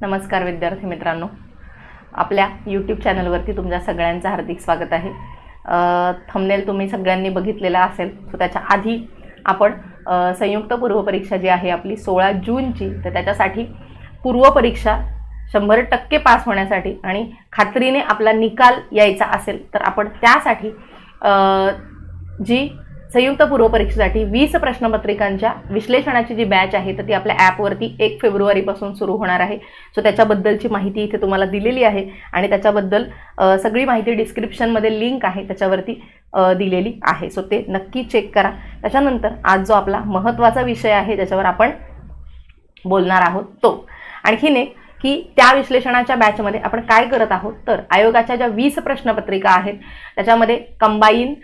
नमस्कार विद्यार्थी मित्रांनो. आपल्या यूट्यूब चॅनलवरती तुमच्या सगळ्यांचं हार्दिक स्वागत आहे. थंबनेल तुम्ही सगळ्यांनी बघितलेला असेल सो त्याच्या आधी आपण संयुक्त पूर्वपरीक्षा जी आहे आपली सोळा जूनची तर त्याच्यासाठी पूर्वपरीक्षा शंभर टक्के पास होण्यासाठी आणि खात्रीने आपला निकाल यायचा असेल तर आपण त्यासाठी जी संयुक्त पूर्वपरीक्षेसाठी वीस प्रश्नपत्रिकांच्या विश्लेषणाची जी बॅच आहे तर ती आपल्या ॲपवरती एक फेब्रुवारीपासून सुरू होणार आहे. सो त्याच्याबद्दलची माहिती इथे तुम्हाला दिलेली आहे आणि त्याच्याबद्दल सगळी माहिती डिस्क्रिप्शनमध्ये लिंक आहे त्याच्यावरती दिलेली आहे. सो ते नक्की चेक करा. त्याच्यानंतर आज जो आपला महत्त्वाचा विषय आहे त्याच्यावर आपण बोलणार आहोत तो. आणखीन एक की त्या विश्लेषणाच्या बॅचमध्ये आपण काय करत आहोत तर आयोगाच्या ज्या वीस प्रश्नपत्रिका आहेत त्याच्यामध्ये कंबाईन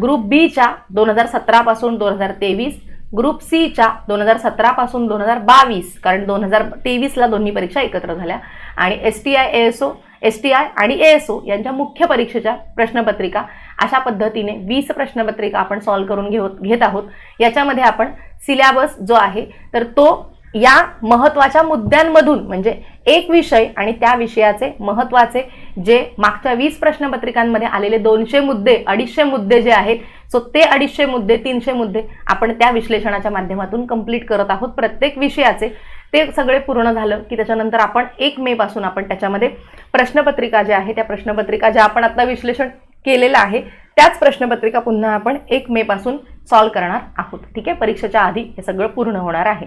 ग्रुप बीच्या दोन हजार सतरापासून दोन हजार तेवीस ग्रुप सीच्या दोन हजार सतरापासून दोन हजार बावीस कारण दोन हजार तेवीसला दोन्ही परीक्षा एकत्र झाल्या. आणि S T I S O S T I आणि ए एस ओ यांच्या मुख्य परीक्षेच्या प्रश्नपत्रिका अशा पद्धतीने वीस प्रश्नपत्रिका आपण सॉल्व्ह करून घेऊ घेत आहोत. याच्यामध्ये आपण सिलॅबस जो आहे तर तो या महत्त्वाच्या मुद्द्यांमधून म्हणजे एक विषय आणि त्या विषयाचे महत्त्वाचे जे मागच्या वीस प्रश्नपत्रिकांमध्ये आलेले दोनशे मुद्दे अडीचशे मुद्दे जे आहेत सो ते अडीचशे मुद्दे तीनशे मुद्दे आपण त्या विश्लेषणाच्या माध्यमातून कंप्लीट करत आहोत. प्रत्येक विषयाचे ते सगळे पूर्ण झालं की त्याच्यानंतर आपण एक मे पासून आपण त्याच्यामध्ये प्रश्नपत्रिका ज्या आहे त्या प्रश्नपत्रिका ज्या आपण आता विश्लेषण केलेलं आहे त्याच प्रश्नपत्रिका पुन्हा आपण एक मे पासून सॉल्व्ह करणार आहोत. ठीक आहे? परीक्षेच्या आधी हे सगळं पूर्ण होणार आहे.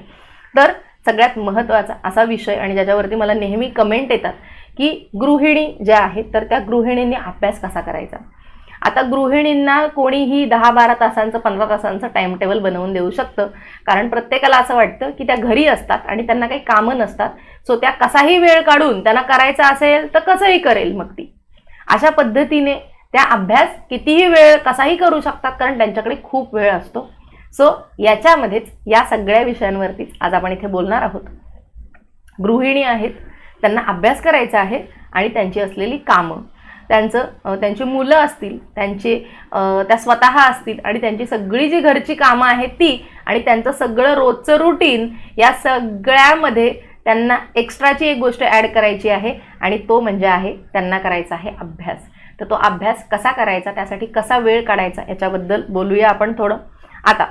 तर सगळ्यात महत्त्वाचा असा विषय आणि ज्याच्यावरती मला नेहमी कमेंट येतात की गृहिणी ज्या आहेत तर त्या गृहिणींनी अभ्यास कसा करायचा? आता गृहिणींना कोणीही दहा बारा तासांचं पंधरा तासांचं टाइम टेबल बनवून देऊ शकतं. कारण प्रत्येकाला असं वाटतं की त्या घरी असतात आणि त्यांना काही कामं नसतात. सो त्या कसाही वेळ काढून त्यांना करायचा असेल तर कसंही करेल मग ती. अशा पद्धतीने त्या अभ्यास कितीही वेळ कसाही करू शकतात कारण त्यांच्याकडे खूप वेळ असतो. सो याच्यामध्येच या सगळ्या विषयांवरतीच आज आपण इथे बोलणार आहोत. गृहिणी आहेत त्यांना अभ्यास करायचा आहे आणि त्यांची असलेली कामं. त्यांचं त्यांची मुलं असतील त्यांचे त्या स्वतः असतील आणि त्यांची सगळी जी घरची कामं आहेत ती आणि त्यांचं सगळं रोजचं रुटीन या सगळ्यामध्ये त्यांना एक्स्ट्राची एक गोष्ट ॲड करायची आहे आणि तो म्हणजे आहे त्यांना करायचा आहे अभ्यास. तर तो अभ्यास कसा करायचा त्यासाठी कसा वेळ काढायचा याच्याबद्दल बोलूया आपण थोडं. आता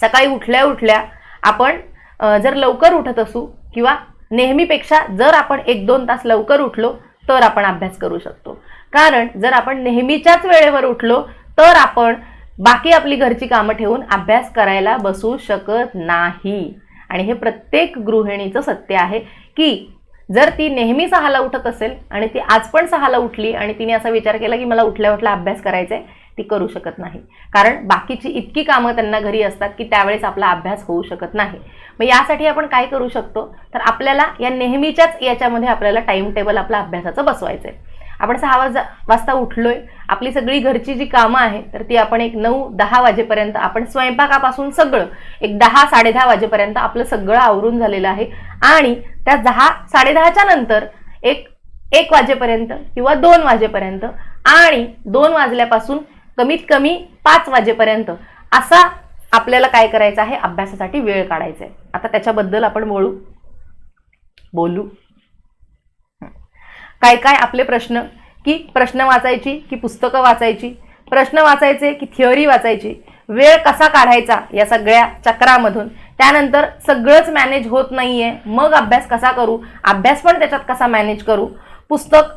सकाळी उठल्या उठल्या आपण जर लवकर उठत असू किंवा नेहमीपेक्षा जर आपण एक दोन तास लवकर उठलो तर आपण अभ्यास करू शकतो. कारण जर आपण नेहमीच्याच वेळेवर उठलो तर आपण बाकी आपली घरची कामं ठेवून अभ्यास करायला बसू शकत नाही. आणि हे प्रत्येक गृहिणीचं सत्य आहे की जर ती नेहमी सहाला उठत असेल आणि ती आज पण सहाला उठली आणि तिने असा विचार केला की मला उठल्या उठल्या अभ्यास करायचा आहे ती करू शकत नाही. कारण बाकीची इतकी कामं त्यांना घरी असतात की त्यावेळेस आपला अभ्यास होऊ शकत नाही. मग यासाठी आपण काय करू शकतो? तर आपल्याला या नेहमीच्याच याच्यामध्ये आपल्याला टाइम टेबल आपला अभ्यासाचं बसवायचं आहे आपण सहा वाजा वाजता उठलोय. आपली सगळी घरची जी कामं आहेत तर ती आपण एक नऊ दहा वाजेपर्यंत आपण स्वयंपाकापासून सगळं एक दहा साडेदहा वाजेपर्यंत आपलं सगळं आवरून झालेलं आहे. आणि त्या दहा साडेदहाच्या नंतर एक एक वाजेपर्यंत किंवा दोन वाजेपर्यंत आणि दोन वाजल्यापासून कमीत कमी पाच वाजेपर्यंत. असा आपल्याला काय करायचं आहे? अभ्यासासाठी वेळ काढायचा आहे. आता त्याच्याबद्दल आपण बोलू. बोलू. काय काय आपले प्रश्न? की प्रश्न वाचायची की पुस्तकं वाचायची? प्रश्न वाचायचे की थिअरी वाचायची? वेळ कसा काढायचा या सगळ्या चक्रामधून? त्यानंतर सगळंच मॅनेज होत नाहीये. मग अभ्यास कसा करू? अभ्यास पण त्याच्यात कसा मॅनेज करू? पुस्तक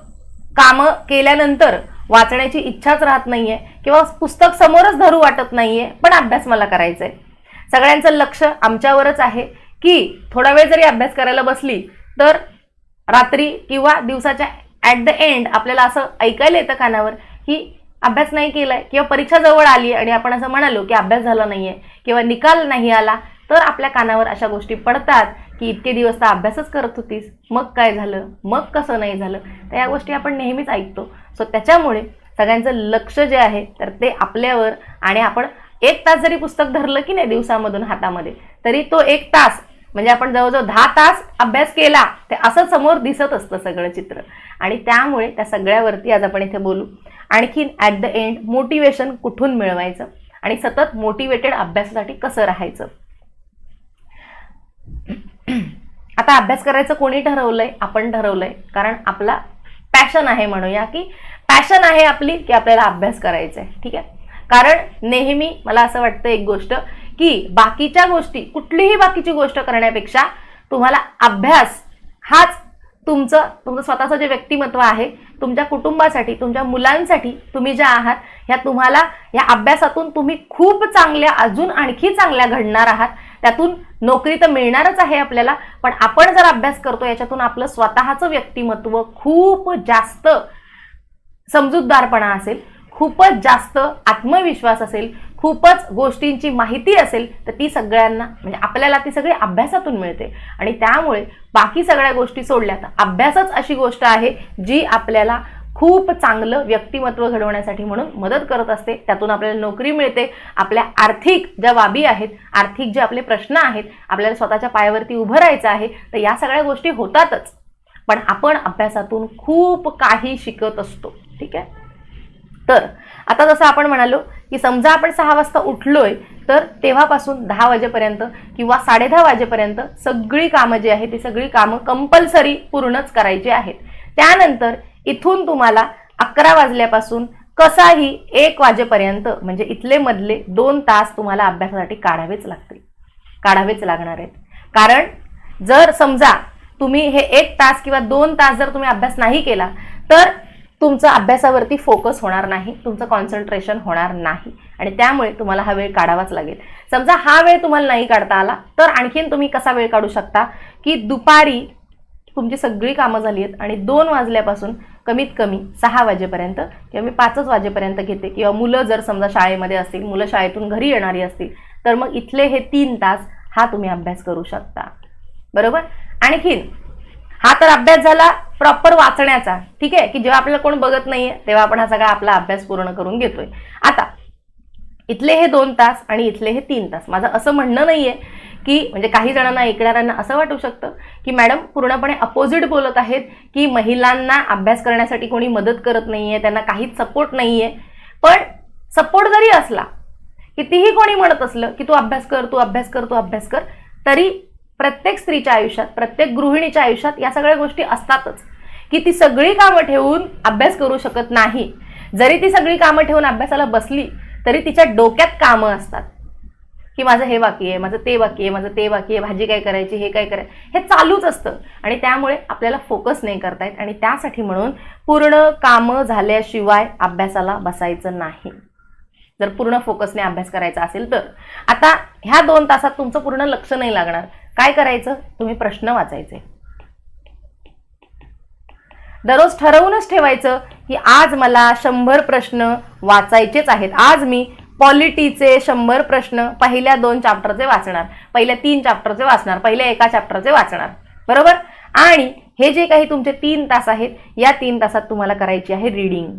कामं केल्यानंतर वाचण्याची इच्छाच राहत नाहीये किंवा पुस्तक समोरच धरू वाटत नाहीये पण अभ्यास मला करायचा आहे सगळ्यांचं लक्ष आमच्यावरच आहे की थोडा वेळ जरी अभ्यास करायला बसली तर रात्री किंवा दिवसाच्या ॲट द एंड आपल्याला असं ऐकायला येतं कानावर की अभ्यास नाही केलाय किंवा परीक्षा जवळ आली आणि आपण असं म्हणालो की अभ्यास झाला नाहीये किंवा निकाल नाही आला तर आपल्या कानावर अशा गोष्टी पडतात. की इतके दिवस तर अभ्यासच करत होतीस. मग काय झालं? मग कसं नाही झालं? तर या गोष्टी आपण नेहमीच ऐकतो. सो त्याच्यामुळे सगळ्यांचं लक्ष जे आहे तर ते आपल्यावर आणि आपण एक तास जरी पुस्तक धरलं की नाही दिवसामधून हातामध्ये तरी तो एक तास म्हणजे आपण जवळजवळ दहा तास अभ्यास केला ते असं समोर दिसत असतं सगळं चित्र. आणि त्यामुळे त्या सगळ्यावरती आज आपण इथे बोलू. आणखीन ॲट द एंड मोटिवेशन कुठून मिळवायचं? आणि सतत मोटिवेटेड अभ्यासासाठी कसं राहायचं? आता अभ्यास करायचं कोणी ठरवलंय? आपण ठरवलंय. कारण आपला पॅशन आहे म्हणूया की पॅशन आहे आपली की आपल्याला अभ्यास करायचा आहे ठीक आहे? कारण नेहमी मला असं वाटतं एक गोष्ट की बाकीच्या गोष्टी कुठलीही बाकीची गोष्ट करण्यापेक्षा तुम्हाला अभ्यास हाच तुमचं तुमचं स्वतःचं जे व्यक्तिमत्व आहे तुमच्या कुटुंबासाठी तुमच्या मुलांसाठी तुम्ही ज्या आहात ह्या तुम्हाला या अभ्यासातून तुम्ही खूप चांगल्या अजून आणखी चांगल्या घडणार आहात. त्यातून नोकरी तर मिळणारच आहे आपल्याला पण आपण जर अभ्यास करतो याच्यातून आपलं स्वतःचं व्यक्तिमत्व खूप जास्त समजूतदारपणा असेल खूपच जास्त आत्मविश्वास असेल खूपच गोष्टींची माहिती असेल तर ती सगळ्यांना म्हणजे आपल्याला ती सगळी अभ्यासातून मिळते. आणि त्यामुळे बाकी सगळ्या गोष्टी सोडल्या तर अभ्यासच अशी गोष्ट आहे जी आपल्याला खूप चांगलं व्यक्तिमत्व घडवण्यासाठी म्हणून मदत करत असते. त्यातून आपल्याला नोकरी मिळते. आपल्या आर्थिक ज्या बाबी आहेत आर्थिक जे आपले प्रश्न आहेत आपल्याला स्वतःच्या पायावरती उभं राहायचं आहे तर या सगळ्या गोष्टी होतातच. पण आपण अभ्यासातून खूप काही शिकत असतो. ठीक आहे? तर आता जसं आपण म्हणालो की समजा आपण सहा वाजता उठलोय तर तेव्हापासून दहा वाजेपर्यंत किंवा साडेदहा वाजेपर्यंत सगळी कामं जी आहेत ती सगळी कामं कंपल्सरी पूर्णच करायची आहेत. त्यानंतर इथून तुम्हाला अकरा वाजल्यापासून कसाही एक वाजेपर्यंत म्हणजे इथले मधले दोन तास तुम्हाला अभ्यासासाठी काढावेच लागतील. काढावेच लागणार आहेत. कारण जर समजा तुम्ही हे एक तास किंवा दोन तास जर तुम्ही अभ्यास नाही केला तर तुमचं अभ्यासावरती फोकस होणार नाही तुमचं कॉन्सन्ट्रेशन होणार नाही. आणि त्यामुळे तुम्हाला हा वेळ काढावाच लागेल. समजा हा वेळ तुम्हाला नाही काढता आला तर आणखीन तुम्ही कसा वेळ काढू शकता? की दुपारी तुमची सगळी कामं झाली आहेत आणि दोन वाजल्यापासून कमीत कमी सहा वाजेपर्यंत किंवा मी पाचच वाजेपर्यंत घेते. किंवा मुलं जर समजा शाळेमध्ये असतील मुलं शाळेतून घरी येणारी असतील तर मग इथले हे तीन तास हा तुम्ही अभ्यास करू शकता. बरोबर? आणखीन हा तर अभ्यास झाला प्रॉपर वाचण्याचा. ठीक आहे? की जेव्हा आपल्याला कोण बघत नाहीये तेव्हा आपण हा सगळा आपला अभ्यास पूर्ण करून घेतोय. आता इथले हे दोन तास आणि इथले हे तीन तास. माझं असं म्हणणं नाहीये की म्हणजे काही जणांना ऐकणाऱ्यांना असं वाटू शकतं की मॅडम पूर्णपणे अपोजिट बोलत आहेत की महिलांना अभ्यास करण्यासाठी कोणी मदत करत नाहीये त्यांना काहीच सपोर्ट नाहीये. पण सपोर्ट जरी असला कितीही कोणी म्हणत असलं की तू अभ्यास कर तू अभ्यास कर तू अभ्यास कर तरी प्रत्येक स्त्रीच्या आयुष्यात प्रत्येक गृहिणीच्या आयुष्यात या सगळ्या गोष्टी असतातच. की ती सगळी कामं ठेवून अभ्यास करू शकत नाही. जरी ती सगळी कामं ठेवून अभ्यासाला बसली तरी तिच्या डोक्यात कामं असतात. की माझं हे बाकी आहे माझं ते बाकी आहे माझं ते बाकी आहे भाजी काय करायची हे काय करायचं हे चालूच असतं. आणि त्यामुळे आपल्याला फोकस नाही करता येत आणि त्यासाठी म्हणून पूर्ण कामं झाल्याशिवाय अभ्यासाला बसायचं नाही. जर पूर्ण फोकसने अभ्यास करायचा असेल तर. आता ह्या दोन तासात तुमचं पूर्ण लक्ष नाही लागणार. काय करायचं? तुम्ही प्रश्न वाचायचे. दररोज ठरवूनच ठेवायचं की आज मला शंभर प्रश्न वाचायचेच आहेत. आज मी पॉलिटीचे शंभर प्रश्न पहिल्या दोन चॅप्टरचे वाचणार. पहिल्या तीन चॅप्टरचे वाचणार. पहिल्या एका चॅप्टरचे वाचणार. बरोबर? आणि हे जे काही तुमचे तीन तास आहेत या तीन तासात तुम्हाला करायची आहे रीडिंग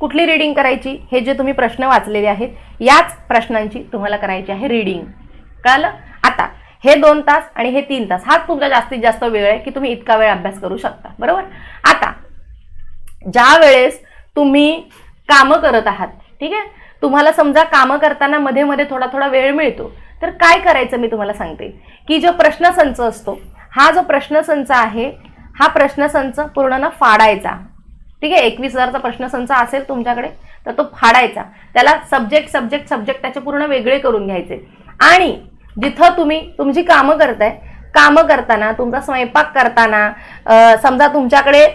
कुठली रीडिंग करायची? हे जे तुम्ही प्रश्न वाचलेले आहेत याच प्रश्नांची तुम्हाला करायची आहे रीडिंग कळलं? आता हे दोन तास आणि हे तीन तास हाच तुमचा जास्तीत जास्त वेळ आहे की तुम्ही इतका वेळ अभ्यास करू शकता. बरोबर? आता ज्या वेळेस तुम्ही कामं करत आहात. ठीक आहे? तुम्हाला समजा कामं करताना मध्ये मध्ये थोडा थोडा वेळ मिळतो. तर काय करायचं मी तुम्हाला सांगते. की जो प्रश्नसंच असतो हा जो प्रश्नसंच आहे हा प्रश्नसंच पूर्ण ना फाडायचा. ठीक आहे? एकवीस हजारचा प्रश्नसंच असेल तुमच्याकडे तर तो फाडायचा. त्याला सब्जेक्ट सब्जेक्ट सब्जेक्ट त्याचे पूर्ण वेगळे करून घ्यायचे. आणि जिथं तुम्ही तुमची कामं करताय कामं करताना तुमचा स्वयंपाक करताना समजा तुमच्याकडे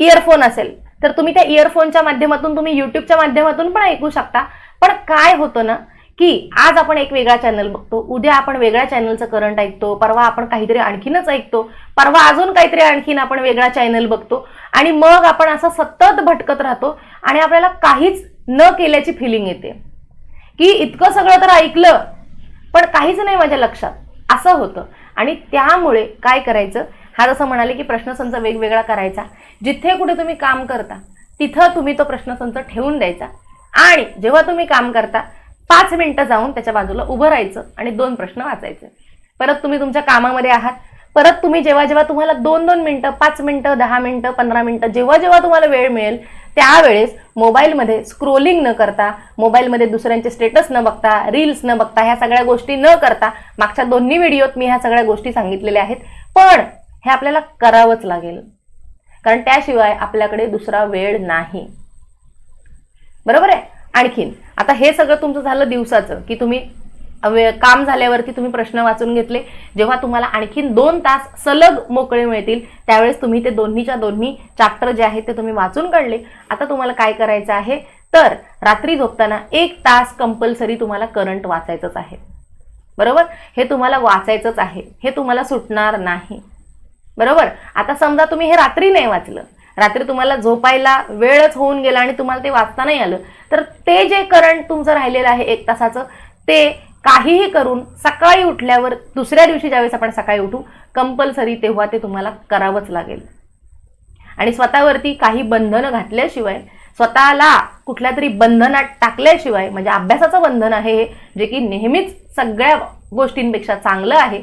इयरफोन असेल तर तुम्ही त्या इयरफोनच्या माध्यमातून तुम्ही युट्यूबच्या माध्यमातून पण ऐकू शकता. पण काय होतं ना की आज आपण एक वेगळा चॅनल बघतो उद्या आपण वेगळ्या चॅनलचं करंट ऐकतो परवा आपण काहीतरी आणखीनच ऐकतो परवा अजून काहीतरी आणखीन आपण वेगळा चॅनल बघतो आणि मग आपण असं सतत भटकत राहतो आणि आपल्याला काहीच न केल्याची फिलिंग येते. की इतकं सगळं तर ऐकलं पण काहीच नाही माझ्या लक्षात. असं होतं. आणि त्यामुळे काय करायचं हा जसं म्हणाले की प्रश्नसंच वेगवेगळा करायचा. जिथे कुठे तुम्ही काम करता तिथं तुम्ही तो प्रश्नसंच ठेवून द्यायचा. आणि जेव्हा तुम्ही काम करता पाच मिनिटं जाऊन त्याच्या बाजूला उभं राहायचं आणि दोन प्रश्न वाचायचे. परत तुम्ही तुमच्या कामामध्ये आहात. परत तुम्ही जेव्हा जेव्हा तुम्हाला दोन दोन मिनटं पाच मिनटं दहा मिनटं पंधरा मिनटं जेव्हा जेव्हा तुम्हाला वेळ मिळेल त्यावेळेस मोबाईलमध्ये स्क्रोलिंग न करता मोबाईलमध्ये दुसऱ्यांचे स्टेटस न बघता रील्स न बघता ह्या सगळ्या गोष्टी न करता मागच्या दोन्ही व्हिडिओत मी ह्या सगळ्या गोष्टी सांगितलेल्या आहेत. पण हे आपल्याला करावंच लागेल. कारण त्याशिवाय आपल्याकडे दुसरा वेळ नाही. बरोबर आहे? आणखीन आता हे सगळं तुमचं झालं दिवसाचं की तुम्ही काम झाल्यावरती तुम्ही प्रश्न वाचून घेतले जेव्हा तुम्हाला आणखीन दोन तास सलग मोकळे मिळतील त्यावेळेस तुम्ही ते दोन्हीच्या दोन्ही चॅप्टर जे आहेत ते तुम्ही वाचून काढले. आता तुम्हाला काय करायचं आहे? तर रात्री झोपताना एक तास कंपल्सरी तुम्हाला करंट वाचायचंच आहे. बरोबर? हे तुम्हाला वाचायचंच आहे. हे तुम्हाला सुटणार नाही. बरोबर? आता समजा तुम्ही हे रात्री नाही वाचलं. रात्री तुम्हाला झोपायला वेळच होऊन गेला आणि तुम्हाला ते वाचता नाही आलं. तर ते जे करंट तुमचं राहिलेलं आहे एक तासाचं ते काहीही करून सकाळी उठल्यावर दुसऱ्या दिवशी ज्यावेळेस आपण सकाळी उठू कंपल्सरी तेव्हा ते तुम्हाला करावंच लागेल. आणि स्वतःवरती काही बंधनं घातल्याशिवाय स्वतःला कुठल्या तरी बंधनात टाकल्याशिवाय म्हणजे अभ्यासाचं बंधन आहे हे जे की नेहमीच सगळ्या गोष्टींपेक्षा चांगलं आहे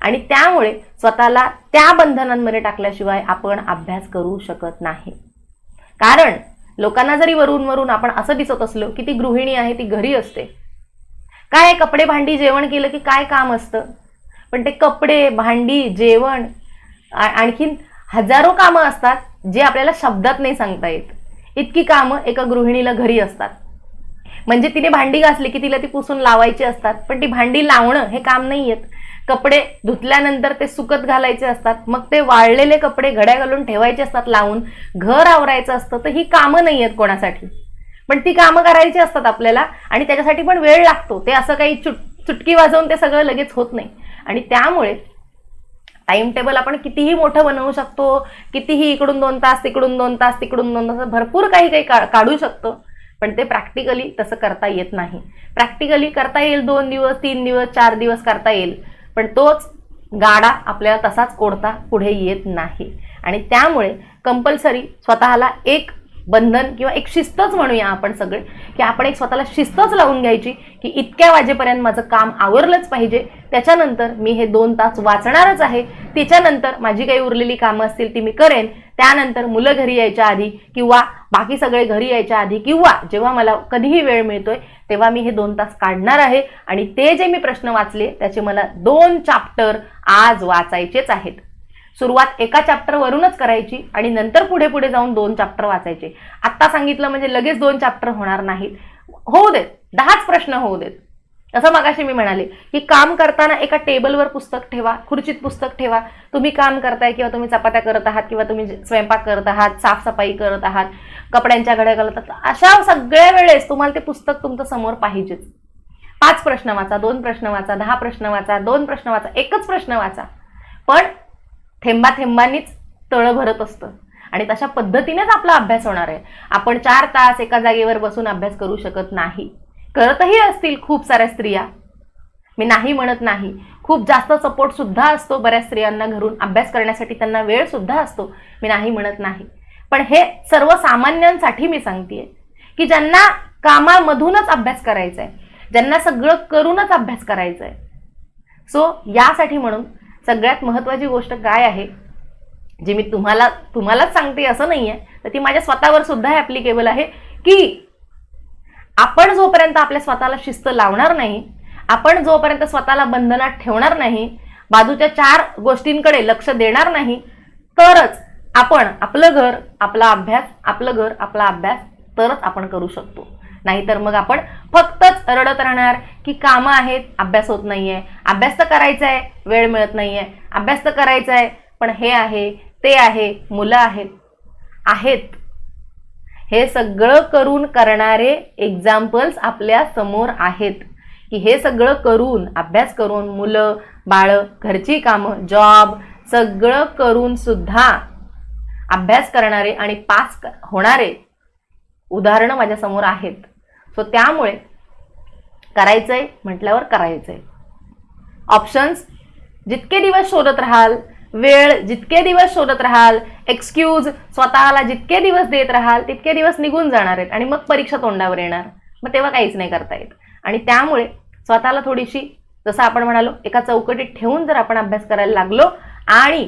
आणि त्यामुळे स्वतःला त्या बंधनांमध्ये टाकल्याशिवाय आपण अभ्यास करू शकत नाही. कारण लोकांना जरी वरून वरून आपण असं दिसत असलो की ती गृहिणी आहे ती घरी असते. काय कपडे भांडी जेवण केलं की काय काम असतं? पण ते कपडे भांडी जेवण आणखीन हजारो कामं असतात जे आपल्याला शब्दात नाही सांगता येत. इतकी कामं एका गृहिणीला घरी असतात. म्हणजे तिने भांडी घासली की तिला ती पुसून लावायची असतात पण ती भांडी लावणं हे काम नाही येत. कपडे धुतल्यानंतर ते सुकत घालायचे असतात मग ते वाळलेले कपडे घड्या घालून ठेवायचे असतात लावून घर आवरायचं असतं तर ही कामं नाही आहेत कोणासाठी. पण ती कामं करायची असतात आपल्याला आणि त्याच्यासाठी पण वेळ लागतो. ते असं काही चुट चुटकी वाजवून ते सगळं लगेच होत नाही. आणि त्यामुळे टाइम टेबल आपण कितीही मोठं बनवू शकतो कितीही इकडून दोन तास तिकडून दोन तास तिकडून दोन तास भरपूर काही काही का- काढू शकतो. पण ते प्रॅक्टिकली तसं करता येत नाही. प्रॅक्टिकली करता येईल दोन दिवस तीन दिवस चार दिवस करता येईल. पण तोच गाडा आपल्याला तसाच कोडता पुढे येत नाही. आणि त्यामुळे कंपल्सरी स्वतःला एक बंधन किंवा एक शिस्तच म्हणूया आपण सगळे की आपण एक स्वतःला शिस्तच लावून घ्यायची की इतक्या वाजेपर्यंत माझं काम आवरलंच पाहिजे. त्याच्यानंतर मी हे दोन तास वाचणारच आहे. त्याच्यानंतर माझी काही उरलेली कामं असतील ती मी करेन. त्यानंतर मुलं घरी यायच्या आधी किंवा बाकी सगळे घरी यायच्या आधी किंवा जेव्हा मला कधीही वेळ मिळतोय तेव्हा मी हे दोन तास काढणार आहे. आणि ते जे मी प्रश्न वाचले त्याचे मला दोन चॅप्टर आज वाचायचेच आहेत. सुरुवात एका चॅप्टर वरूनच करायची आणि नंतर पुढे पुढे जाऊन दोन चॅप्टर वाचायचे. आत्ता सांगितलं म्हणजे लगेच दोन चॅप्टर होणार नाहीत. होऊ देत. दहाच प्रश्न होऊ देत. असं मगाशी मी म्हणाले की काम करताना एका टेबलवर पुस्तक ठेवा खुर्चीत पुस्तक ठेवा. तुम्ही काम करताय किंवा तुम्ही चपात्या करत आहात किंवा तुम्ही स्वयंपाक करत आहात साफसफाई करत आहात कपड्यांच्या घड्या घालत आहात अशा सगळ्या वेळेस तुम्हाला ते पुस्तक तुमचं समोर पाहिजेच. पाच प्रश्न वाचा दोन प्रश्न वाचा दहा प्रश्न वाचा दोन प्रश्न वाचा एकच प्रश्न वाचा. पण थेंबा थेंबांनीच तळं भरत असतं. आणि तशा पद्धतीनेच आपला अभ्यास होणार आहे. आपण चार तास एका जागेवर बसून अभ्यास करू शकत नाही. करतही असतील खूप साऱ्या स्त्रिया. मी नाही म्हणत नाही. खूप जास्त सपोर्ट सुद्धा असतो बऱ्याच स्त्रियांना घरून. अभ्यास करण्यासाठी त्यांना वेळ सुद्धा असतो. मी नाही म्हणत नाही. पण हे सर्वसामान्यांसाठी मी सांगतेय की ज्यांना कामामधूनच अभ्यास करायचा आहे ज्यांना सगळं करूनच अभ्यास करायचा आहे सो यासाठी म्हणून सगळ्यात महत्त्वाची गोष्ट काय आहे जी मी तुम्हाला तुम्हालाच सांगते असं नाही आहे तर ती माझ्या स्वतःवर सुद्धा ॲप्लिकेबल आहे की आपण जोपर्यंत आपल्या स्वतःला शिस्त लावणार नाही आपण जोपर्यंत स्वतःला बंधनात ठेवणार नाही बाजूच्या चार गोष्टींकडे लक्ष देणार नाही तरच आपण आपलं घर आपला अभ्यास आपलं घर आपला अभ्यास तरच आपण करू शकतो. नाहीतर मग आपण फक्तच रडत राहणार की कामं आहेत अभ्यास होत नाहीये अभ्यास तर करायचा आहे वेळ मिळत नाही आहे अभ्यास तर करायचा आहे पण हे आहे ते आहे मुलं आहेत. आहेत. हे सगळं करून करणारे एक्झाम्पल्स आपल्यासमोर आहेत. की हे सगळं करून अभ्यास करून मुलं बाळं घरची कामं जॉब सगळं करून सुद्धा अभ्यास करणारे आणि पास क- होणारे उदाहरणं माझ्यासमोर आहेत. सो त्यामुळे करायचं आहे म्हटल्यावर करायचं आहे ऑप्शन्स जितके दिवस शोधत राहाल वेळ जितके दिवस शोधत राहाल एक्सक्यूज स्वतःला जितके दिवस देत राहाल तितके दिवस निघून जाणार आहेत आणि मग परीक्षा तोंडावर येणार. मग तेव्हा काहीच नाही करता येत. आणि त्यामुळे स्वतःला थोडीशी जसं आपण म्हणालो एका चौकटीत ठेवून जर आपण अभ्यास करायला लागलो आणि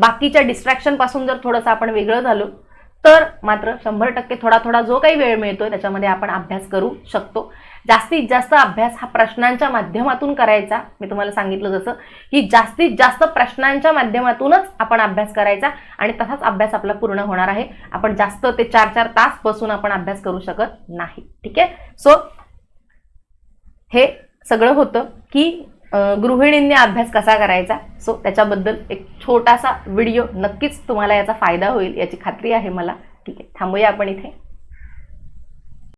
बाकीच्या डिस्ट्रॅक्शनपासून जर थोडंसं आपण वेगळं झालो तर मात्र शंभर टक्के थोडा थोडा जो काही वेळ मिळतो त्याच्यामध्ये आपण अभ्यास करू शकतो. जास्तीत जास्त अभ्यास हा प्रश्नांच्या माध्यमातून करायचा. मी तुम्हाला सांगितलं जसं की जास्तीत जास्त प्रश्नांच्या माध्यमातूनच आपण अभ्यास करायचा आणि तसाच अभ्यास आपला पूर्ण होणार आहे. आपण जास्त ते चार चार तास बसून आपण अभ्यास करू शकत नाही. ठीक आहे? सो हे सगळं होतं की गृहिणींनी अभ्यास कसा करायचा? सो त्याच्याबद्दल एक छोटासा व्हिडिओ नक्कीच तुम्हाला याचा फायदा होईल याची खात्री आहे मला. ठीक आहे थांबूया आपण इथे.